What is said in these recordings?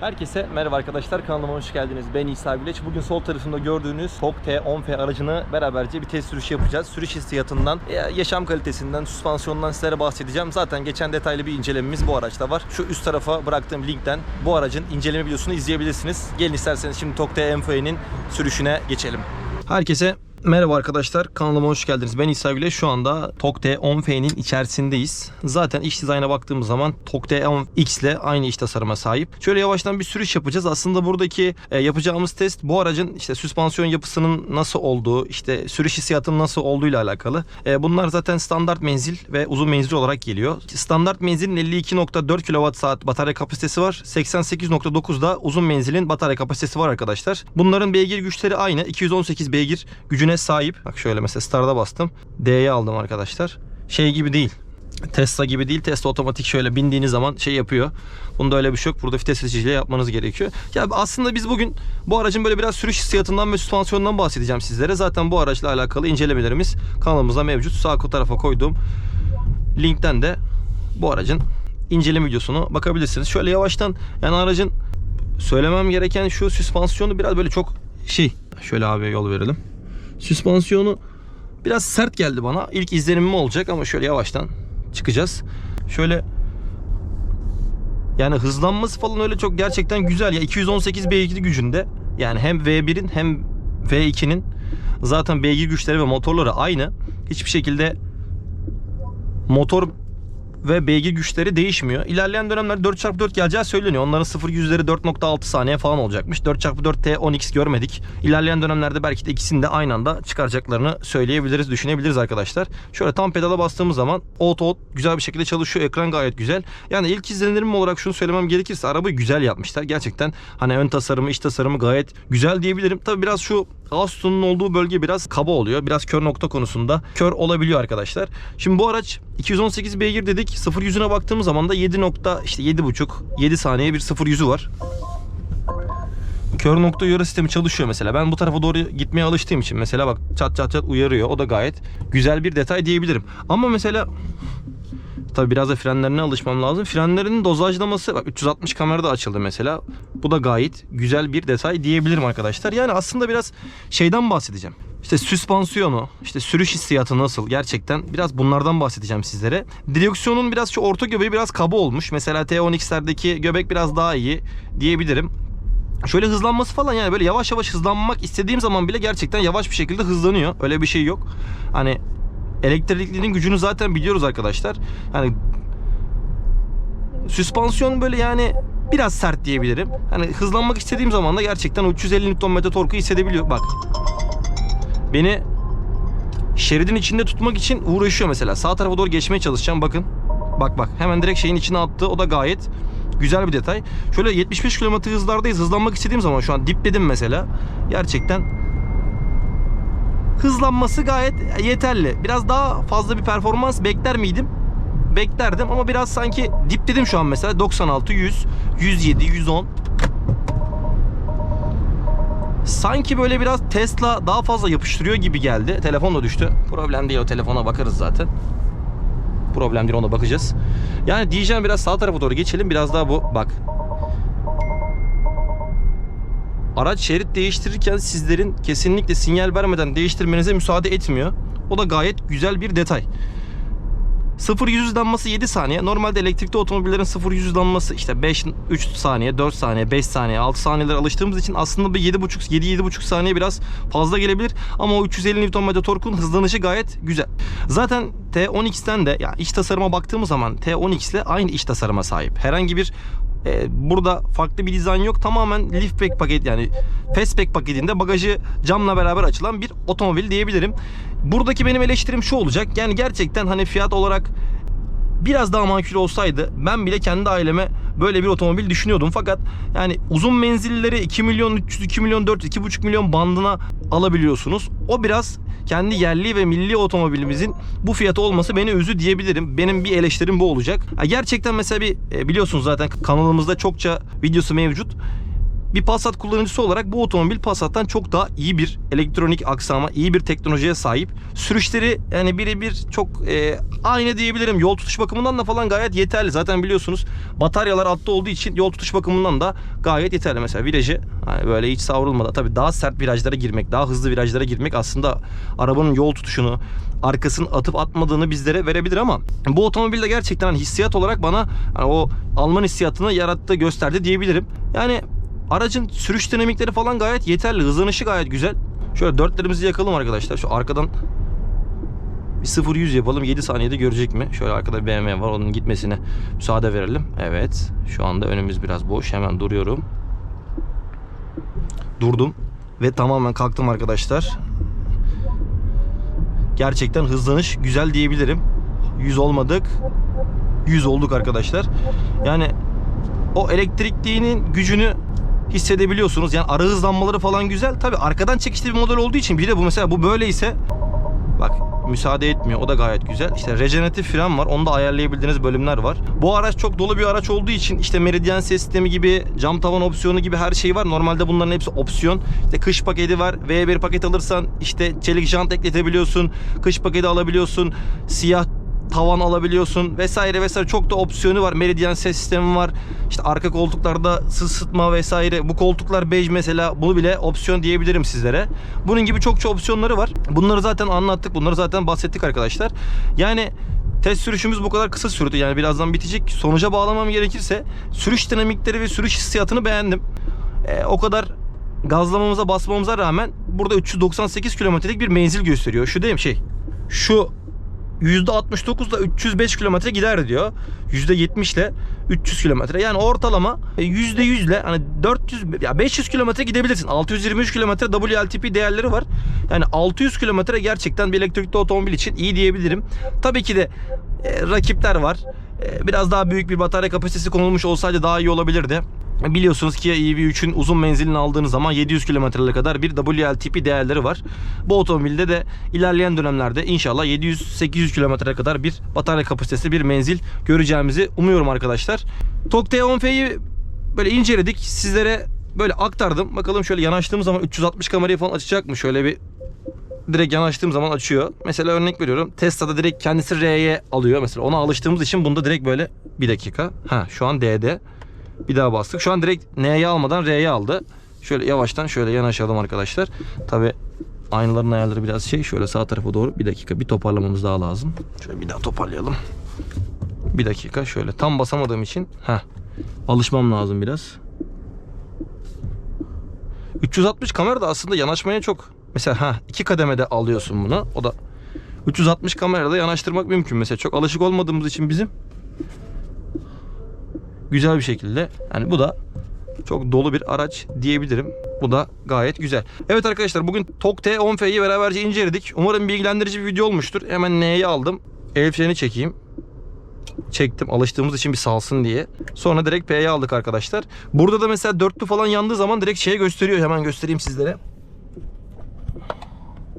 Herkese merhaba arkadaşlar kanalıma hoş geldiniz. Ben İsa Güleç. Bugün sol tarafımda gördüğünüz TOG T10F aracını beraberce bir test sürüşü yapacağız. Sürüş hissiyatından, ya- yaşam kalitesinden, süspansiyonundan sizlere bahsedeceğim. Zaten geçen detaylı bir incelememiz bu araçta var. Şu üst tarafa bıraktığım linkten bu aracın inceleme videosunu izleyebilirsiniz. Gelin isterseniz şimdi TOG T10F'nin sürüşüne geçelim. Herkese Merhaba arkadaşlar kanalıma hoş geldiniz. Ben İsa Güle. Şu anda TOG T10F'nin içerisindeyiz. Zaten iç dizayna baktığımız zaman TOG T10X ile aynı iç tasarıma sahip. Şöyle yavaştan bir sürüş yapacağız. Aslında buradaki e, yapacağımız test bu aracın işte süspansiyon yapısının nasıl olduğu, işte sürüş hissiyatının nasıl olduğu ile alakalı. E, bunlar zaten standart menzil ve uzun menzil olarak geliyor. Standart menzilin 52.4 kWh batarya kapasitesi var. 88.9'da uzun menzilin batarya kapasitesi var arkadaşlar. Bunların beygir güçleri aynı. 218 beygir gücüne sahip. Bak şöyle mesela start'a bastım. D'ye aldım arkadaşlar. Şey gibi değil. Tesla gibi değil. Tesla otomatik şöyle bindiğiniz zaman şey yapıyor. Bunda öyle bir şey yok. Burada vites seçiciyle yapmanız gerekiyor. Ya aslında biz bugün bu aracın böyle biraz sürüş hissiyatından ve süspansiyonundan bahsedeceğim sizlere. Zaten bu araçla alakalı incelemelerimiz kanalımızda mevcut. Sağ tarafa koyduğum linkten de bu aracın inceleme videosunu bakabilirsiniz. Şöyle yavaştan yani aracın söylemem gereken şu süspansiyonu biraz böyle çok şey. Şöyle abi yol verelim. Süspansiyonu biraz sert geldi bana. İlk izlenimim olacak ama şöyle yavaştan çıkacağız. Şöyle yani hızlanması falan öyle çok gerçekten güzel ya. 218 beygir gücünde. Yani hem V1'in hem V2'nin zaten beygir güçleri ve motorları aynı. Hiçbir şekilde motor ve beygir güçleri değişmiyor. İlerleyen dönemlerde 4x4 geleceği söyleniyor. Onların 0 yüzleri 4.6 saniye falan olacakmış. 4x4 T10X görmedik. İlerleyen dönemlerde belki de ikisini de aynı anda çıkaracaklarını söyleyebiliriz, düşünebiliriz arkadaşlar. Şöyle tam pedala bastığımız zaman auto auto güzel bir şekilde çalışıyor. Ekran gayet güzel. Yani ilk izlenimim olarak şunu söylemem gerekirse arabayı güzel yapmışlar. Gerçekten hani ön tasarımı, iç tasarımı gayet güzel diyebilirim. Tabi biraz şu Ağustos'un olduğu bölge biraz kaba oluyor. Biraz kör nokta konusunda kör olabiliyor arkadaşlar. Şimdi bu araç 218 beygir dedik. 0 yüzüne baktığımız zaman da 7 nokta işte 7.5 7 saniye bir 0 yüzü var. Kör nokta uyarı sistemi çalışıyor mesela. Ben bu tarafa doğru gitmeye alıştığım için mesela bak çat çat çat uyarıyor. O da gayet güzel bir detay diyebilirim. Ama mesela Tabi biraz da frenlerine alışmam lazım. Frenlerin dozajlaması bak 360 kamerada açıldı mesela. Bu da gayet güzel bir detay diyebilirim arkadaşlar. Yani aslında biraz şeyden bahsedeceğim. İşte süspansiyonu, işte sürüş hissiyatı nasıl gerçekten biraz bunlardan bahsedeceğim sizlere. Direksiyonun biraz şu orta göbeği biraz kaba olmuş. Mesela T10X'lerdeki göbek biraz daha iyi diyebilirim. Şöyle hızlanması falan yani böyle yavaş yavaş hızlanmak istediğim zaman bile gerçekten yavaş bir şekilde hızlanıyor. Öyle bir şey yok. Hani elektriklinin gücünü zaten biliyoruz arkadaşlar. Yani süspansiyon böyle yani biraz sert diyebilirim. Hani hızlanmak istediğim zaman da gerçekten o 350 Nm torku hissedebiliyor. Bak. Beni şeridin içinde tutmak için uğraşıyor mesela. Sağ tarafa doğru geçmeye çalışacağım bakın. Bak bak hemen direkt şeyin içine attı. O da gayet güzel bir detay. Şöyle 75 km hızlardayız. Hızlanmak istediğim zaman şu an dipledim mesela. Gerçekten hızlanması gayet yeterli. Biraz daha fazla bir performans bekler miydim? Beklerdim ama biraz sanki dipledim şu an mesela 96, 100, 107, 110. Sanki böyle biraz Tesla daha fazla yapıştırıyor gibi geldi. Telefon da düştü. Problem değil o telefona bakarız zaten. Problem değil ona bakacağız. Yani diyeceğim biraz sağ tarafa doğru geçelim. Biraz daha bu bak. Araç şerit değiştirirken sizlerin kesinlikle sinyal vermeden değiştirmenize müsaade etmiyor. O da gayet güzel bir detay. 0 100 hızlanması 7 saniye. Normalde elektrikli otomobillerin 0 100 hızlanması işte 5 3 saniye, 4 saniye, 5 saniye, 6 saniyeler alıştığımız için aslında bir 7,5 7 7,5 saniye biraz fazla gelebilir ama o 350 Nm torkun hızlanışı gayet güzel. Zaten T10X'ten de ya iç tasarıma baktığımız zaman T10X ile aynı iç tasarıma sahip. Herhangi bir e, burada farklı bir dizayn yok. Tamamen liftback paket yani fastback paketinde bagajı camla beraber açılan bir otomobil diyebilirim. Buradaki benim eleştirim şu olacak. Yani gerçekten hani fiyat olarak biraz daha makul olsaydı ben bile kendi aileme böyle bir otomobil düşünüyordum. Fakat yani uzun menzilleri 2 milyon 300, 2 milyon 400, 2,5 milyon bandına alabiliyorsunuz. O biraz kendi yerli ve milli otomobilimizin bu fiyatı olması beni üzü diyebilirim. Benim bir eleştirim bu olacak. Gerçekten mesela bir e, biliyorsunuz zaten kanalımızda çokça videosu mevcut. Bir Passat kullanıcısı olarak bu otomobil Passat'tan çok daha iyi bir elektronik aksama, iyi bir teknolojiye sahip. Sürüşleri yani birebir çok e, aynı diyebilirim. Yol tutuş bakımından da falan gayet yeterli. Zaten biliyorsunuz bataryalar altta olduğu için yol tutuş bakımından da gayet yeterli. Mesela virajı hani böyle hiç savrulmadan tabii daha sert virajlara girmek, daha hızlı virajlara girmek aslında arabanın yol tutuşunu, arkasını atıp atmadığını bizlere verebilir ama bu otomobilde gerçekten hani hissiyat olarak bana hani o Alman hissiyatını yarattı, gösterdi diyebilirim. Yani aracın sürüş dinamikleri falan gayet yeterli. Hızlanışı gayet güzel. Şöyle dörtlerimizi yakalım arkadaşlar. Şu arkadan bir 0-100 yapalım. 7 saniyede görecek mi? Şöyle arkada BMW var. Onun gitmesine müsaade verelim. Evet. Şu anda önümüz biraz boş. Hemen duruyorum. Durdum. Ve tamamen kalktım arkadaşlar. Gerçekten hızlanış güzel diyebilirim. 100 olmadık. 100 olduk arkadaşlar. Yani o elektrikliğinin gücünü hissedebiliyorsunuz. Yani ara hızlanmaları falan güzel. Tabi arkadan çekişli bir model olduğu için bir de bu mesela bu böyleyse bak müsaade etmiyor. O da gayet güzel. İşte rejeneratif fren var. Onu da ayarlayabildiğiniz bölümler var. Bu araç çok dolu bir araç olduğu için işte meridyen ses sistemi gibi, cam tavan opsiyonu gibi her şey var. Normalde bunların hepsi opsiyon. İşte kış paketi var. V1 paket alırsan işte çelik jant ekletebiliyorsun. Kış paketi alabiliyorsun. Siyah tavan alabiliyorsun vesaire vesaire çok da opsiyonu var. Meridyen ses sistemi var. İşte arka koltuklarda ısıtma vesaire. Bu koltuklar bej mesela. Bunu bile opsiyon diyebilirim sizlere. Bunun gibi çokça opsiyonları var. Bunları zaten anlattık. Bunları zaten bahsettik arkadaşlar. Yani Test sürüşümüz bu kadar kısa sürdü. Yani birazdan bitecek. Sonuca bağlamam gerekirse sürüş dinamikleri ve sürüş hissiyatını beğendim. Ee, o kadar gazlamamıza basmamıza rağmen burada 398 kilometrelik bir menzil gösteriyor. Şu değil mi şey? Şu %69 ile 305 kilometre gider diyor. %70 ile 300 kilometre. Yani ortalama %100 ile hani 400 ya 500 kilometre gidebilirsin. 623 kilometre WLTP değerleri var. Yani 600 kilometre gerçekten bir elektrikli otomobil için iyi diyebilirim. Tabii ki de e, rakipler var. E, biraz daha büyük bir batarya kapasitesi konulmuş olsaydı daha iyi olabilirdi. Biliyorsunuz Kia EV3'ün uzun menzilini aldığınız zaman 700 kilometreye kadar bir WLTP değerleri var. Bu otomobilde de ilerleyen dönemlerde inşallah 700-800 kilometreye kadar bir batarya kapasitesi bir menzil göreceğimizi umuyorum arkadaşlar. TOG T10F'yi böyle inceledik. Sizlere böyle aktardım. Bakalım şöyle yanaştığım zaman 360 kamerayı falan açacak mı? Şöyle bir direkt yanaştığım zaman açıyor. Mesela örnek veriyorum. Tesla'da direkt kendisi R'ye alıyor. Mesela ona alıştığımız için bunda direkt böyle bir dakika. Ha şu an D'de. Bir daha bastık. Şu an direkt N'ye almadan R'ye aldı. Şöyle yavaştan şöyle yanaşalım arkadaşlar. Tabi aynaların ayarları biraz şey. Şöyle sağ tarafa doğru bir dakika bir toparlamamız daha lazım. Şöyle bir daha toparlayalım. Bir dakika şöyle tam basamadığım için ha alışmam lazım biraz. 360 kamera da aslında yanaşmaya çok mesela ha iki kademede alıyorsun bunu. O da 360 kamerada yanaştırmak mümkün mesela çok alışık olmadığımız için bizim güzel bir şekilde. Yani bu da çok dolu bir araç diyebilirim. Bu da gayet güzel. Evet arkadaşlar bugün TOG T10F'yi beraberce inceledik. Umarım bilgilendirici bir video olmuştur. Hemen N'yi aldım. El freni çekeyim. Çektim alıştığımız için bir salsın diye. Sonra direkt P'ye aldık arkadaşlar. Burada da mesela dörtlü falan yandığı zaman direkt şeye gösteriyor. Hemen göstereyim sizlere.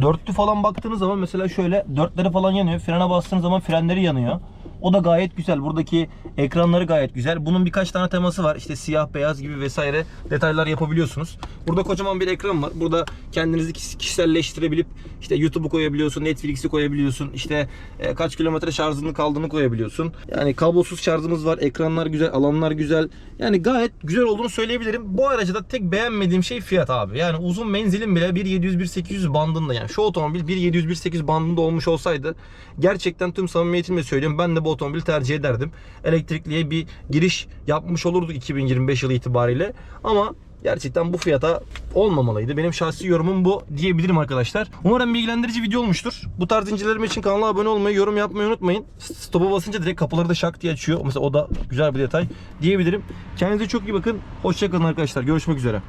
Dörtlü falan baktığınız zaman mesela şöyle dörtleri falan yanıyor. Frene bastığınız zaman frenleri yanıyor. O da gayet güzel. Buradaki ekranları gayet güzel. Bunun birkaç tane teması var. İşte siyah, beyaz gibi vesaire detaylar yapabiliyorsunuz. Burada kocaman bir ekran var. Burada kendinizi kişiselleştirebilip işte YouTube'u koyabiliyorsun, Netflix'i koyabiliyorsun. İşte e, kaç kilometre şarjının kaldığını koyabiliyorsun. Yani kablosuz şarjımız var. Ekranlar güzel, alanlar güzel. Yani gayet güzel olduğunu söyleyebilirim. Bu aracı da tek beğenmediğim şey fiyat abi. Yani uzun menzilin bile 1.700-1.800 bandında yani. Şu otomobil 1.700-1.800 bandında olmuş olsaydı gerçekten tüm samimiyetimle söylüyorum ben de bu otomobili tercih ederdim. Elektrikliye bir giriş yapmış olurduk 2025 yılı itibariyle. Ama gerçekten bu fiyata olmamalıydı. Benim şahsi yorumum bu diyebilirim arkadaşlar. Umarım bilgilendirici video olmuştur. Bu tarz incelerim için kanala abone olmayı, yorum yapmayı unutmayın. Stop'a basınca direkt kapıları da şak diye açıyor. Mesela o da güzel bir detay diyebilirim. Kendinize çok iyi bakın. Hoşçakalın arkadaşlar. Görüşmek üzere.